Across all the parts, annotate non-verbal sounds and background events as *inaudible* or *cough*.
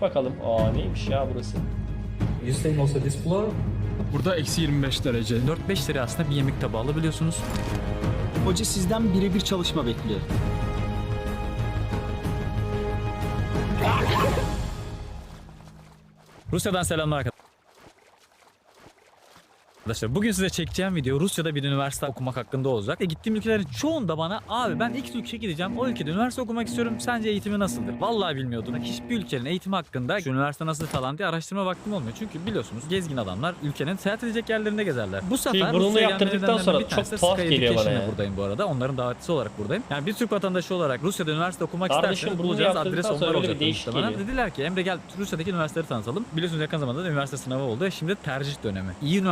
Bakalım. Aa neymiş ya burası? You staying also this floor? Burada eksi 25 derece. 4-5 lira aslında bir yemek tabağı alabiliyorsunuz. Hoca sizden birebir çalışma bekliyor. Rusya'dan selamlar arkadaşlar. Arkadaşlar bugün size çekeceğim video Rusya'da bir üniversite okumak hakkında olacak. E gittiğim ülkelerin çoğunda bana abi ben X ülkeye gideceğim o ülkede üniversite okumak istiyorum sence eğitimi nasıldır? Vallahi bilmiyordum. Hiçbir ülkenin eğitimi hakkında şu üniversite nasıl falan diye araştırma vaktim olmuyor. Çünkü biliyorsunuz gezgin adamlar ülkenin seyahat edecek yerlerinde gezerler. Bu sefer burnunu Rusya'ya yaptırdıktan sonra çok tuhaf geliyor bana ya. buradayım bu arada. Onların davetlisi olarak buradayım. Yani bir Türk vatandaşı olarak Rusya'da üniversite okumak isterseniz bunu yaptırdıktan adres onlar olacak geliyor. Dediler ki Emre gel Rusya'daki üniversiteleri tanıtalım. Biliyorsunuz yakın zamanda da üniversite sınavı oldu. Şimdi tercih dönemi. İyi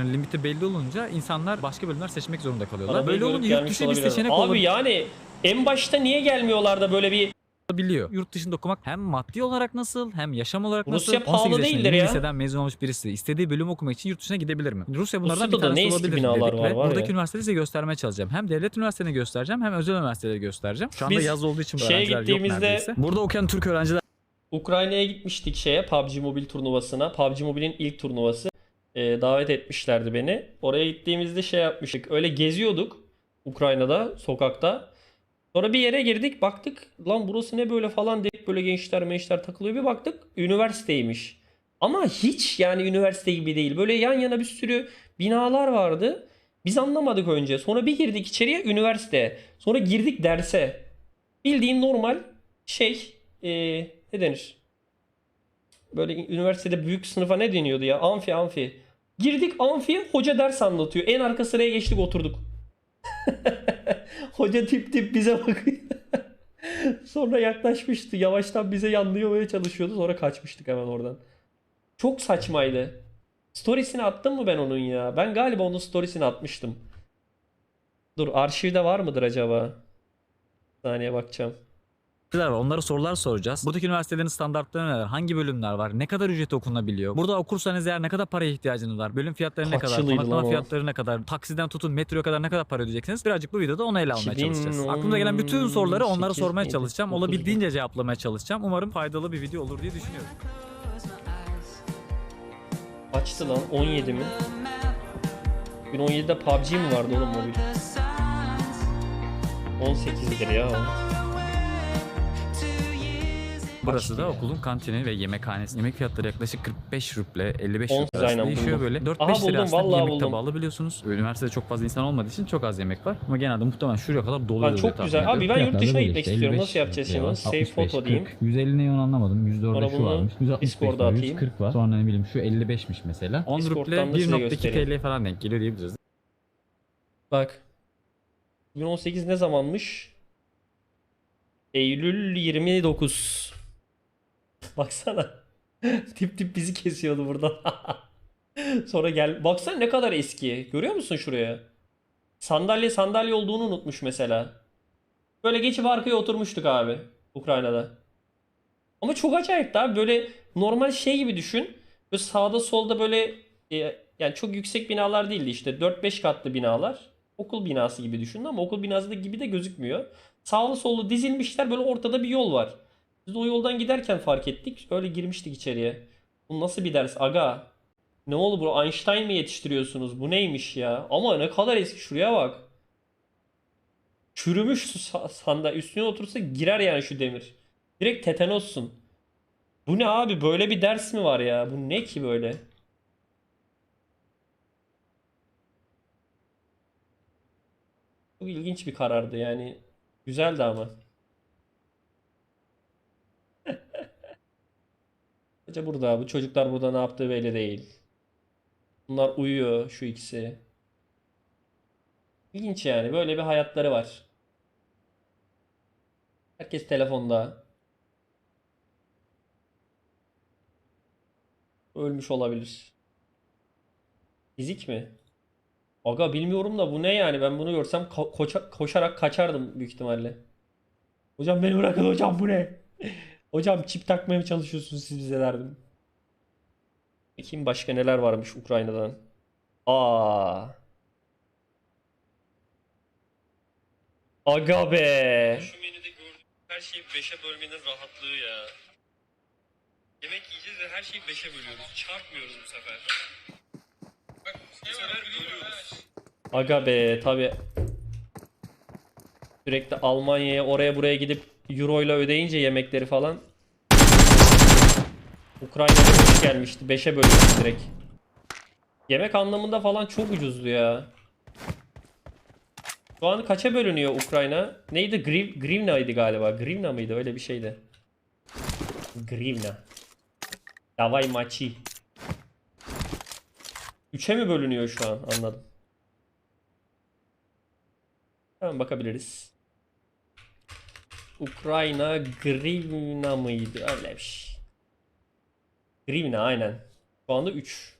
üniversitelerin limiti belli olunca insanlar başka bölümler seçmek zorunda kalıyorlar. Arabayı Böyle görüp olunca yurt gelmiş dışı bir olabilir. seçenek Abi yani en başta niye gelmiyorlar da böyle bir olabiliyor. Yurt dışında okumak hem maddi olarak nasıl hem yaşam olarak nasıl? Rusya pahalı 18 yaşında değildir yeni ya. liseden mezun olmuş birisi istediği bölüm okumak için yurt dışına gidebilir mi? Rusya bunlardan Rusya'da bir da tanesi eski olabilir binalar dedik var, ve var buradaki ya. üniversiteleri size göstermeye çalışacağım. Hem devlet üniversitelerini göstereceğim hem özel üniversiteleri göstereceğim. Şu anda Biz yaz olduğu için bu şeye öğrenciler yok gittiğimizde- neredeyse. Burada okuyan Türk öğrenciler Ukrayna'ya gitmiştik şeye PUBG Mobile turnuvasına. PUBG Mobile'in ilk turnuvası. Ee, davet etmişlerdi beni. Oraya gittiğimizde şey yapmıştık. Öyle geziyorduk Ukrayna'da, sokakta. Sonra bir yere girdik baktık lan burası ne böyle falan dedik böyle gençler mençler takılıyor bir baktık üniversiteymiş. Ama hiç yani üniversite gibi değil. Böyle yan yana bir sürü binalar vardı. Biz anlamadık önce. Sonra bir girdik içeriye üniversite. Sonra girdik derse. Bildiğin normal şey ee, ne denir? Böyle üniversitede büyük sınıfa ne deniyordu ya? Amfi amfi. Girdik amfiye hoca ders anlatıyor. En arka sıraya geçtik oturduk. *laughs* hoca tip tip bize bakıyor. *laughs* Sonra yaklaşmıştı. Yavaştan bize yanlayamaya çalışıyordu. Sonra kaçmıştık hemen oradan. Çok saçmaydı. Storiesini attım mı ben onun ya? Ben galiba onun storiesini atmıştım. Dur arşivde var mıdır acaba? Bir saniye bakacağım. Var. Onlara sorular soracağız. Buradaki üniversitelerin standartları neler? Hangi bölümler var? Ne kadar ücreti okunabiliyor? Burada okursanız eğer ne kadar paraya ihtiyacınız var? Bölüm fiyatları ne Kaç kadar? Konaklama fiyatları ne kadar? Taksiden tutun metroya kadar ne kadar para ödeyeceksiniz? Birazcık bu videoda onu ele almaya 2018, çalışacağız. Aklımda gelen bütün soruları onlara sormaya çalışacağım. 19. Olabildiğince cevaplamaya çalışacağım. Umarım faydalı bir video olur diye düşünüyorum. Açtı lan 17 mi? 2017'de PUBG mi vardı oğlum mobil? 18'dir ya o. Burası da okulun kantini ve yemekhanesi. Yemek fiyatları yaklaşık 45 ruble, 55 On- ruble arası aynen değişiyor buldum. böyle. 4-5 Aha lira aslında yemek buldum. tabağı alabiliyorsunuz. Üniversitede çok fazla insan olmadığı için çok az yemek var. Ama genelde muhtemelen şuraya kadar dolu oluyor çok güzel. Abi ben yurt dışına gitmek istiyorum. 55 Nasıl yapacağız şimdi? Save 65, photo diyeyim. 40, 150 neyi onu anlamadım. 104'de Sonra şu bunu varmış. 165 Discord'a var, atayım. 140 var. Sonra ne bileyim şu 55'miş mesela. 10 ruble Discord'dan da size 1.2 göstereyim. TL falan denk geliyor diyebiliriz. Bak. 2018 ne zamanmış? Eylül 29. Baksana. *laughs* tip tip bizi kesiyordu burada. *laughs* Sonra gel. Baksana ne kadar eski. Görüyor musun şuraya? Sandalye sandalye olduğunu unutmuş mesela. Böyle geçip arkaya oturmuştuk abi. Ukrayna'da. Ama çok acayip abi. Böyle normal şey gibi düşün. Böyle sağda solda böyle e, yani çok yüksek binalar değildi işte. 4-5 katlı binalar. Okul binası gibi düşünün ama okul binası da gibi de gözükmüyor. Sağlı sollu dizilmişler böyle ortada bir yol var. Biz de o yoldan giderken fark ettik. Öyle girmiştik içeriye. Bu nasıl bir ders aga? Ne oldu bu? Einstein mi yetiştiriyorsunuz? Bu neymiş ya? Ama ne kadar eski şuraya bak. Çürümüş su sa- sandalye. Üstüne otursa girer yani şu demir. Direkt tetanossun. Bu ne abi? Böyle bir ders mi var ya? Bu ne ki böyle? Çok ilginç bir karardı yani. Güzeldi ama. Hoca burada. Bu çocuklar burada ne yaptığı belli değil. Bunlar uyuyor şu ikisi. İlginç yani. Böyle bir hayatları var. Herkes telefonda. Ölmüş olabilir. Fizik mi? Aga bilmiyorum da bu ne yani? Ben bunu görsem ko- koşarak kaçardım büyük ihtimalle. Hocam beni bırakın hocam bu ne? Hocam çip takmaya mı çalışıyorsunuz siz bize derdim. Bakayım başka neler varmış Ukrayna'dan. Aa. Aga be. Şu menüde gördüğüm her şeyi 5'e bölmenin rahatlığı ya. her şeyi 5'e bölüyoruz. Çarpmıyoruz bu sefer. Aga be tabi. Sürekli Almanya'ya oraya buraya gidip euro ile ödeyince yemekleri falan. Ukrayna'da hoş gelmişti. 5'e bölüyoruz direkt. Yemek anlamında falan çok ucuzdu ya. Şu an kaça bölünüyor Ukrayna? Neydi? Griv Grivna'ydı galiba. Grivna mıydı? Öyle bir şeydi. Grivna. Davay maçı. 3'e mi bölünüyor şu an? Anladım. Hemen bakabiliriz. Ukrayna Grivna mıydı? Öyle bir şey. Grivna aynen. Şu anda 3.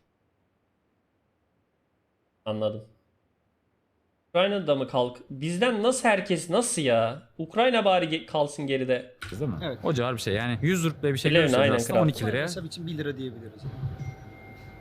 Anladım. Ukrayna'da mı kalk? Bizden nasıl herkes nasıl ya? Ukrayna bari ge- kalsın geride. Değil mi? Evet. O civar bir şey yani 100 ruble bir şey görürseniz aynen aslında kral. 12 liraya. Hesap için 1 lira diyebiliriz.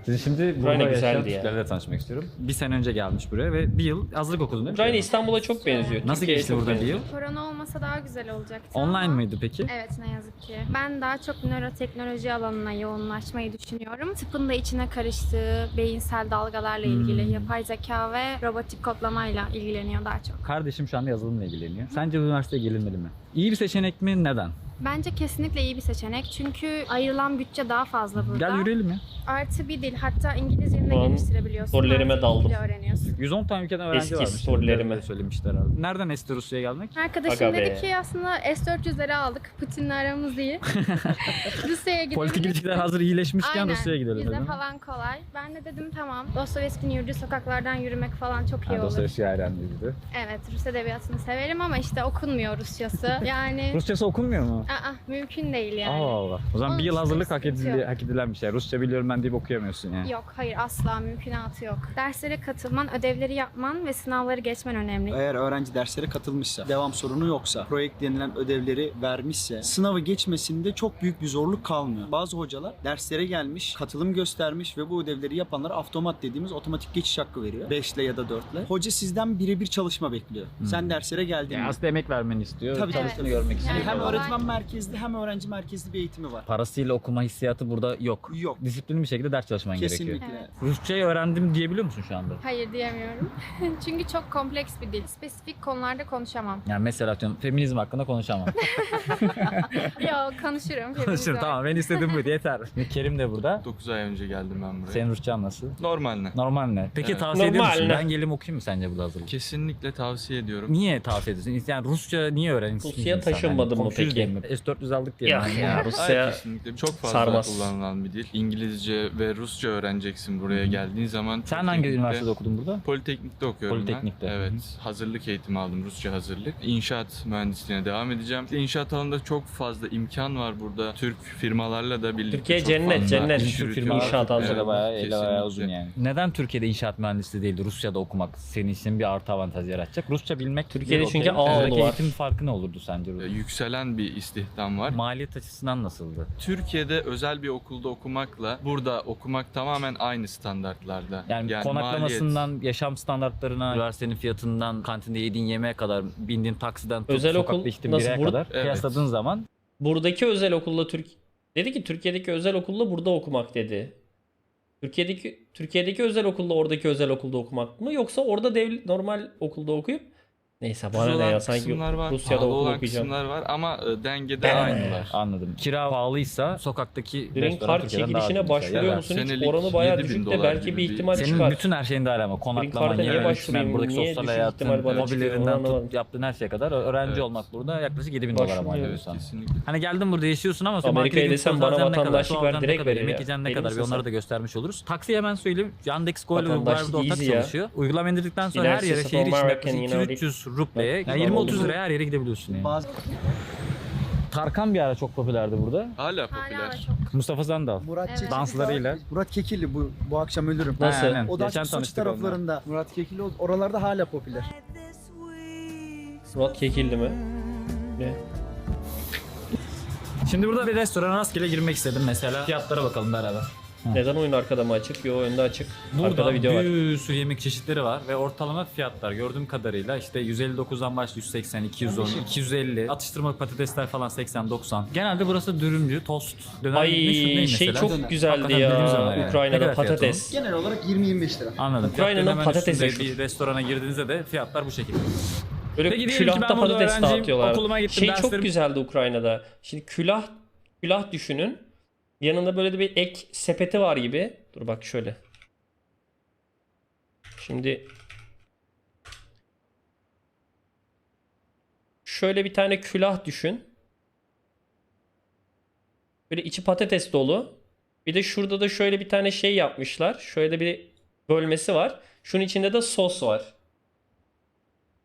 Sizi şimdi Ukrayna burada yaşayan güzeldi ya. Türklerle tanışmak istiyorum. Bir sene önce gelmiş buraya ve bir yıl hazırlık okudun değil mi? Ukrayna İstanbul'a çok benziyor. Nasıl Türkiye'ye geçti çok burada bir benziyor. yıl? Korona olmasa daha güzel olacaktı Online ama- mıydı peki? Evet ne yazık ki. Ben daha çok nöroteknoloji alanına yoğunlaşmayı düşünüyorum. Tıpın da içine karıştığı beyinsel dalgalarla ilgili Hmm. yapay zeka ve robotik kodlamayla ilgileniyor daha çok. Kardeşim şu anda yazılımla ilgileniyor. Sence bu üniversiteye gelinmeli mi? İyi bir seçenek mi? Neden? Bence kesinlikle iyi bir seçenek çünkü ayrılan bütçe daha fazla burada. Gel yürüyelim ya. Artı bir dil hatta İngilizceni de geliştirebiliyorsun. Artı daldım. öğreniyorsun. 110 tane ülkeden öğrenci Eski varmış. storylerime. Öyle Söylemişler abi. Nereden esti Rusya'ya gelmek? Arkadaşım Aga be. dedi ki aslında S-400'leri aldık. Putin'le aramız iyi. *laughs* *laughs* Rusya'ya gidelim. Politik ilişkiler hazır iyileşmişken Aynen. Rusya'ya gidelim dedim. falan kolay. Ben de dedim tamam. Dostoyevski'nin yürüdüğü sokaklardan yürümek falan çok iyi Ha, olur. Dostoyevski hayranlıydı. Evet, Rus edebiyatını severim ama işte okunmuyor Rusçası. *laughs* Yani Rusçası okunmuyor mu? Aa, mümkün değil yani. Allah Allah. O zaman Onun bir yıl için hazırlık hak, sıkıntı yok. hak edilen bir şey. Rusça biliyorum ben deyip okuyamıyorsun yani. Yok, hayır asla mümkünatı yok. Derslere katılman, ödevleri yapman ve sınavları geçmen önemli. Eğer öğrenci derslere katılmışsa, devam sorunu yoksa, projekt denilen ödevleri vermişse, sınavı geçmesinde çok büyük bir zorluk kalmıyor. Bazı hocalar derslere gelmiş, katılım göstermiş ve bu ödevleri yapanlara avtomat dediğimiz otomatik geçiş hakkı veriyor. 5 ile ya da 4 ile. Hoca sizden birebir çalışma bekliyor. Sen derslere geldin Yani mi? aslında emek vermeni istiyor. Tabii, tabii. çalıştığını görmek istiyor. Yani hem Yani öğretmen merkezli hem öğrenci merkezli bir eğitimi var. Parasıyla okuma hissiyatı burada yok. Yok. Disiplinli bir şekilde ders çalışman gerekiyor. Kesinlikle. Evet. Rusçayı öğrendim diyebiliyor musun şu anda? Hayır diyemiyorum. *laughs* Çünkü çok kompleks bir dil. Spesifik konularda konuşamam. Yani mesela atıyorum feminizm hakkında konuşamam. *laughs* Yok konuşurum. Konuşur hepimiz tamam ben istediğim buydu yeter. *laughs* Kerim de burada. 9 ay önce geldim ben buraya. Senin Rusçan nasıl? Normal ne? Normal ne? Peki Evet. tavsiye ediyor musun? Normal. Ben gelip okuyayım mı sence burada hazırlık? Kesinlikle tavsiye ediyorum. Niye tavsiye ediyorsun? Yani Rusça niye öğrensin? Rusya'ya insan? taşınmadın mı peki? mi? S400 aldık diye. Ya, mi? ya Hayır, Rusya kesinlikle çok fazla sarmaz. kullanılan bir dil. İngilizce ve Rusça öğreneceksin buraya geldiğin zaman. Sen hangi Politeknik'te- üniversitede okudun burada? Politeknik'te okuyorum Politeknik'te. ben. Evet. Hazırlık eğitimi aldım. Rusça hazırlık. İnşaat mühendisliğine devam edeceğim. İnşaat alanında çok fazla imkan var burada. Türk firmalarla da birlikte Türkiye çok cennet, fazla cennet. iş Türk yürütüyoruz. inşaat alanında Türkiye'de bayağı eli kesinlikle. uzun yani. Neden Türkiye'de inşaat mühendisliği değil de Rusya'da okumak senin için bir artı avantaj yaratacak? Rusça bilmek Türkiye'de çünkü Aradaki var. eğitim farkı ne olurdu sence? Ee, Yükselen bir istihdam var. Maliyet açısından nasıldı? Türkiye'de özel bir okulda okumakla burada okumak tamamen aynı standartlarda. Yani, konaklamasından, yaşam standartlarına, üniversitenin fiyatından, kantinde yediğin yemeğe kadar, bindiğin taksiden tut, Özel sokakta okul içtiğin bireye Bur- kadar Evet. kıyasladığın zaman buradaki özel okulla Türk dedi ki Türkiye'deki özel okulla burada okumak dedi. Türkiye'deki Türkiye'deki özel okulla oradaki özel okulda okumak mı yoksa orada devlet normal okulda okuyup Neyse bana ne ya sanki var, Rusya'da pahalı olan okuyacağım. var ama e, dengede ben aynılar. Anladım. Kira pahalıysa sokaktaki Green Card çekilişine başvuruyor yani musun? Hiç oranı bayağı düşük de belki bir ihtimal Senin çıkar. Senin bütün her şeyin dahil ama konaklaman, yer ölçmen, buradaki niye sosyal hayatın, hobilerinden tut yaptığın her şeye kadar öğrenci evet. olmak burada yaklaşık 7000 dolar ama ödüyorsan. Hani geldin burada yaşıyorsun ama Amerika'ya desem bana vatandaşlık ver direkt verir Yemek yiyeceğin ne kadar bir onları da göstermiş oluruz. Taksi hemen söyleyeyim. Yandex Go'yla Uber'de ortak çalışıyor. Uygulama indirdikten sonra her yere şehir içi 200-300 rubleye, yani Tamam, 20-30 oldu. liraya her yere gidebiliyorsun yani. Bazı Tarkan bir ara çok popülerdi burada. Hala Hala popüler. çok. Mustafa Sandal. Murat Evet. Danslarıyla. Murat Kekilli bu bu akşam ölürüm. Nasıl? Aynen. O da Geçen Soçi tanıştık onunla. taraflarında. Murat Kekilli oralarda hala popüler. Murat Kekilli mi? Ne? Şimdi burada bir restorana rastgele girmek istedim mesela. Fiyatlara bakalım beraber. Neden oyun arkada mı açık? Yo önde açık. Burada arkada video var. bir sürü yemek çeşitleri var ve ortalama fiyatlar gördüğüm kadarıyla işte 159'dan başlıyor 180, 210, 250, atıştırmalık patatesler falan 80, 90. Genelde burası dürümcü, tost, döner Ay meşhur değil şey mesela. çok Döner. güzeldi Hakikaten bildiğimiz ya. döner yani. Ne Ukrayna'da kadar fiyatı patates. Genel olarak 20-25 lira. Anladım. Ukrayna'nın Fiyatların hemen patatesi üstünde şu. Bir restorana girdiğinizde de fiyatlar bu şekilde. Böyle Peki diyelim ki külahta ben burada patates öğrenciyim, dağıtıyorlar. okuluma gittim, şey çok derslerim- güzeldi Ukrayna'da. Şimdi külah külah düşünün. Yanında böyle de bir ek sepeti var gibi. Dur bak şöyle. Şimdi şöyle bir tane külah düşün. Böyle içi patates dolu. Bir de şurada da şöyle bir tane şey yapmışlar. Şöyle bir bölmesi var. Şunun içinde de sos var.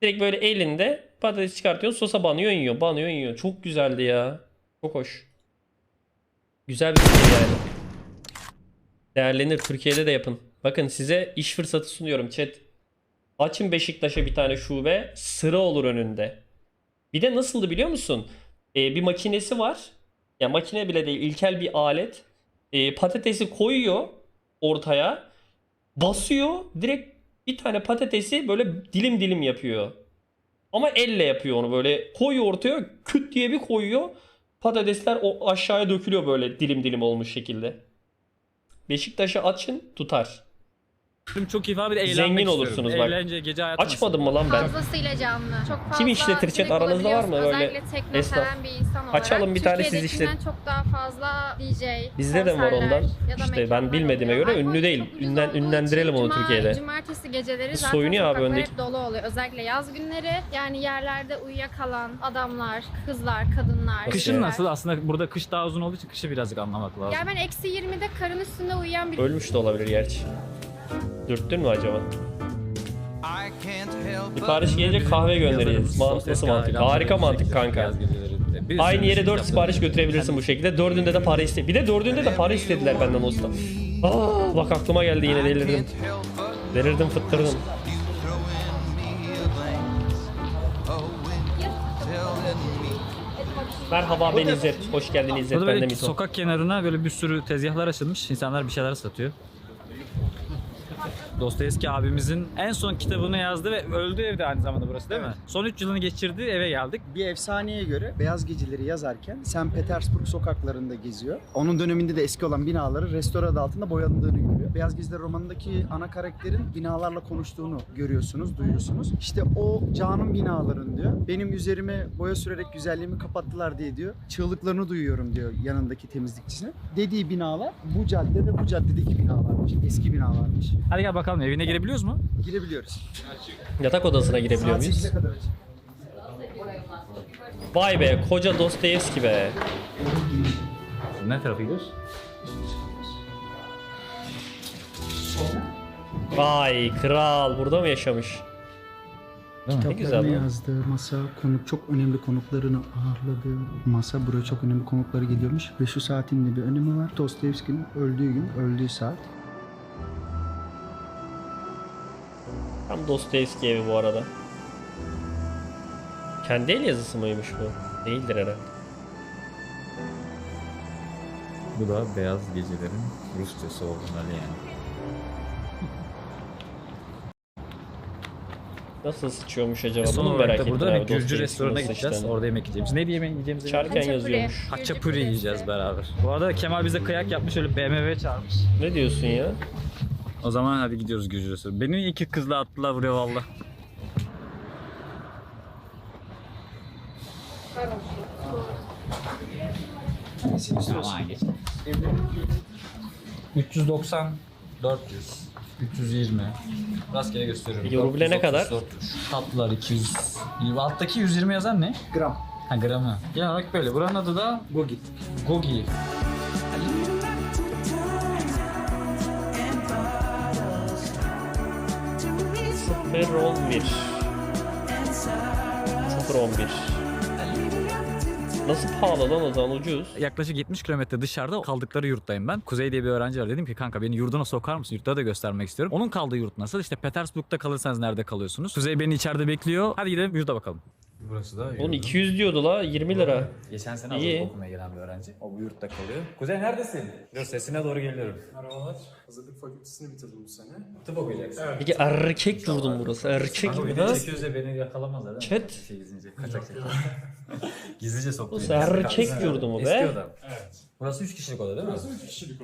Direkt böyle elinde patates çıkartıyorsun sosa banıyorsun yiyor. Banıyorsun yiyor. Çok güzeldi ya. Çok hoş. Güzel bir şey yani. Değerlenir. Türkiye'de de yapın. Bakın size iş fırsatı sunuyorum chat. Açın Beşiktaş'a bir tane şube. Sıra olur önünde. Bir de nasıldı biliyor musun? Ee, bir makinesi var. Ya makine bile değil. ilkel bir alet. Ee, patatesi koyuyor ortaya. Basıyor. Direkt bir tane patatesi böyle dilim dilim yapıyor. Ama elle yapıyor onu böyle. Koyuyor ortaya küt diye bir koyuyor. Patatesler o aşağıya dökülüyor böyle dilim dilim olmuş şekilde. Beşiktaş'ı açın tutar. Çok iyi abi de eğlenmek Zengin istiyorum. olursunuz bak. Eğlence, gece hayatı Açmadım mı lan ben? Fazlasıyla canlı. Çok fazla Kim işletir chat? içerik Aranızda var mı bulabiliyorsun. böyle Özellikle tekno esnaf? seven bir insan olarak. Açalım bir tane siz Türkiye'dekinden işlet- çok daha fazla DJ, Bizde de var konserler ondan? ya da İşte ben mekanlar bilmediğime oluyor. göre ünlü değil. çok ucuz Ünlen- olduğu ünlendirelim için onu cuma- Türkiye'de. Cumartesi geceleri zaten Soyunuyor abi sokaklar öndeki. hep dolu oluyor. Özellikle yaz günleri. Yani yerlerde uyuyakalan adamlar, kızlar, kadınlar. Kışın erkekler. nasıl? Aslında burada kış daha uzun olduğu için kışı birazcık anlamak lazım. Yani ben eksi 20'de karın üstünde uyuyan bir Ölmüş de olabilir gerçi. Dürttün mü acaba? Sipariş gelince kahve göndereceğiz. Man- Nasıl mantık? Harika mantık kanka. Aynı yere 4 sipariş götürebilirsin bu şekilde. Dördünde de para iste. Bir de dördünde de para istediler benden usta. Aa, bak aklıma geldi yine delirdim. Delirdim fıttırdım. Merhaba ben İzzet. Hoş geldin İzzet. Burada Ben de Mito. sokak kenarına böyle bir sürü tezgahlar açılmış. İnsanlar bir şeyler satıyor. Dostoyevski abimizin en son kitabını yazdı ve öldü evde aynı zamanda burası değil mi? Son 3 yılını geçirdi eve geldik. Bir efsaneye göre Beyaz Geceleri yazarken St. Petersburg sokaklarında geziyor. Onun döneminde de eski olan binaları restore adı altında boyadığını görüyor. Beyaz Geceleri romanındaki ana karakterin binalarla konuştuğunu görüyorsunuz, duyuyorsunuz. İşte o canım binaların diyor. Benim üzerime boya sürerek güzelliğimi kapattılar diye diyor. Çığlıklarını duyuyorum diyor yanındaki temizlikçisine. Dediği binalar bu cadde ve bu caddedeki binalarmış. Eski binalarmış. Hadi gel bakalım evine girebiliyoruz mu? Girebiliyoruz. Yatak odasına girebiliyor Saat muyuz? 8'e kadar açık. Vay be koca Dostoyevski be. Ne tarafa gidiyoruz? Vay kral burada mı yaşamış? Değil mi? Ne güzel Kitaplarını lan. yazdığı masa, konuk çok önemli konuklarını ağırladığı masa. Buraya çok önemli konukları geliyormuş. Ve şu saatin de bir önemi var. Dostoyevski'nin öldüğü gün, öldüğü saat. Tam Dostoyevski evi bu arada. Kendi el yazısı mıymış bu? Değildir herhalde. Bu da beyaz gecelerin Rusçası orijinali yani. Nasıl sıçıyormuş acaba? Son Bunu olarak merak da ettim. burada abi, bir Gürcü restorana nasıl gideceğiz. sıçtığını. Orada yemek yiyeceğimiz. Ne diye yemek yiyeceğimizi Çarken Haçapuri. yazıyormuş. Haçapuri yiyeceğiz beraber. Bu arada Kemal bize kıyak yapmış öyle BMW çağırmış. Ne diyorsun ya? O zaman hadi gidiyoruz Gürcü restoranı. Beni iki kızla attılar buraya valla. Tamam, geç. 390 400 320 Rastgele gösteriyorum. Peki ruble ne 430, kadar? 400. Tatlılar 200 Alttaki 120 yazan ne? Gram. Ha gramı. Genel olarak böyle. Buranın adı da Gogi. Gogi. Sıfır on bir. Sıfır on bir. Nasıl pahalı lan o zaman ucuz? Yaklaşık 70 kilometre dışarıda kaldıkları yurttayım ben. Kuzey diye bir öğrenci var. Dedim ki kanka beni yurduna sokar mısın? Yurtta da göstermek istiyorum. Onun kaldığı yurt nasıl? İşte Petersburg'da kalırsanız nerede kalıyorsunuz? Kuzey beni içeride bekliyor. Hadi gidelim yurda bakalım. Burası da Oğlum 200 diyordu la 20 lira. Geçen sene İyi. hazırlık okumaya gelen bir öğrenci. O bu yurtta kalıyor. Kuzey neredesin? Dur sesine doğru geliyorum. Merhabalar. Hazırlık fakültesini bitirdim bu sene. Tıp okuyacaksın. Peki erkek yurdum burası. Erkek Kanka çekiyoruz da beni yakalamazlar değil mi? Chat. Şey gizlice, kaçak çekiyor. *laughs* Gizlice soktu. Burası beni. erkek Kalsın. yurdu mu be? Eski oda. Evet. Burası 3 kişilik oda değil mi? Burası 3 kişilik